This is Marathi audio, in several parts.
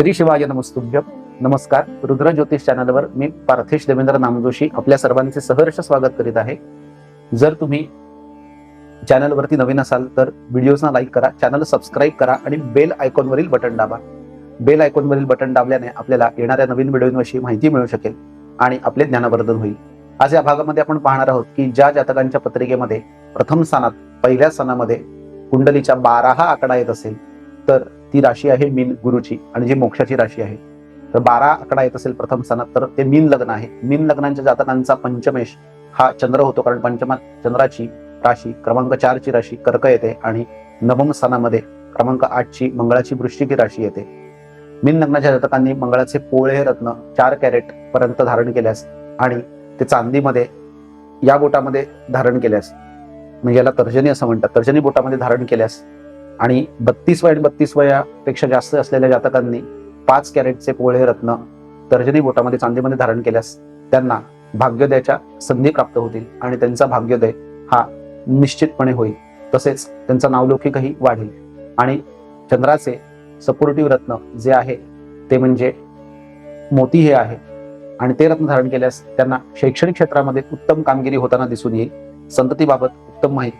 श्री शिवाय नमस्तुभ्य. नमस्कार. रुद्र ज्योतिष चॅनलवर मी पार्थेश देवेंद्र नामजोशी आपल्या सर्वांचे सहर्ष स्वागत करीत आहे. जर तुम्ही चॅनलवरती नवीन असाल तर व्हिडिओजना लाईक करा चॅनल सबस्क्राईब करा आणि बेल आयकॉनवरील बटन दाबा. बेल आयकॉनवरील बटन दाबल्याने आपल्याला येणाऱ्या नवीन व्हिडिओविषयी माहिती मिळू शकेल आणि आपले ज्ञानवर्धन होईल. आज या भागामध्ये आपण पाहणार आहोत की ज्या जातकांच्या पत्रिकेमध्ये प्रथम स्थानात पहिल्या स्थानामध्ये कुंडलीच्या बारा हा आकडा येत असेल तर ती राशी आहे मीन गुरुची आणि जी मोक्षाची राशी आहे. तर बारा आकडा येत असेल प्रथम सणात तर ते मीन लग्न आहे. मीन लग्नांच्या जातकांचा पंचमेश हा चंद्र होतो कारण पंचमात चंद्राची राशी क्रमांक चारची राशी कर्क येते आणि नवम स्थानामध्ये क्रमांक आठची मंगळाची वृश्चिकी राशी येते. मीन लग्नाच्या जातकांनी मंगळाचे पोळे रत्न चार कॅरेट पर्यंत धारण केल्यास आणि ते चांदीमध्ये या बोटामध्ये धारण केल्यास म्हणजे याला तर्जनी असं म्हणतात. तर्जनी बोटामध्ये धारण केल्यास आणि बत्तीस वय आणि बत्तीस वयापेक्षा जास्त असलेल्या जातकांनी पाच कॅरेटचे पोळे रत्न तर्जनी बोटामध्ये चांदीमध्ये धारण केल्यास त्यांना भाग्योदयाच्या संधी प्राप्त होतील आणि त्यांचा भाग्योदय हा निश्चितपणे होईल. तसेच त्यांचा नावलौकिकही वाढेल. आणि चंद्राचे सपोर्टिव्ह रत्न जे आहे ते म्हणजे मोती हे आहे. आणि ते रत्न धारण केल्यास त्यांना शैक्षणिक क्षेत्रामध्ये उत्तम कामगिरी होताना दिसून येईल. संततीबाबत उत्तम माहिती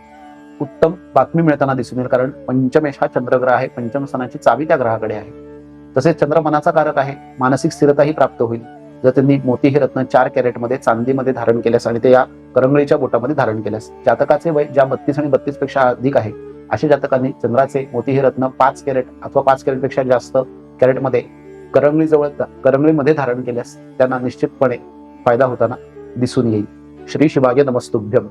उत्तम बातमी मिळताना दिसून येईल कारण पंचमेश हा चंद्रग्रह आहे. पंचम स्थानाची चावी त्या ग्रहाकडे आहे. तसेच चंद्र मनाचा कारक आहे. मानसिक स्थिरताही प्राप्त होईल. जर त्यांनी मोती हे रत्न चार कॅरेटमध्ये चांदीमध्ये धारण केल्यास आणि ते या करंगळीच्या बोटामध्ये धारण केल्यास जातकाचे वय ज्या बत्तीस आणि बत्तीसपेक्षा अधिक आहे अशा जातकांनी चंद्राचे मोती हे रत्न पाच कॅरेट अथवा पाच कॅरेटपेक्षा जास्त कॅरेटमध्ये करंगळी जवळ करंगळीमध्ये धारण केल्यास त्यांना निश्चितपणे फायदा होताना दिसून येईल. श्री शिवाय नमस्तुभ्यम.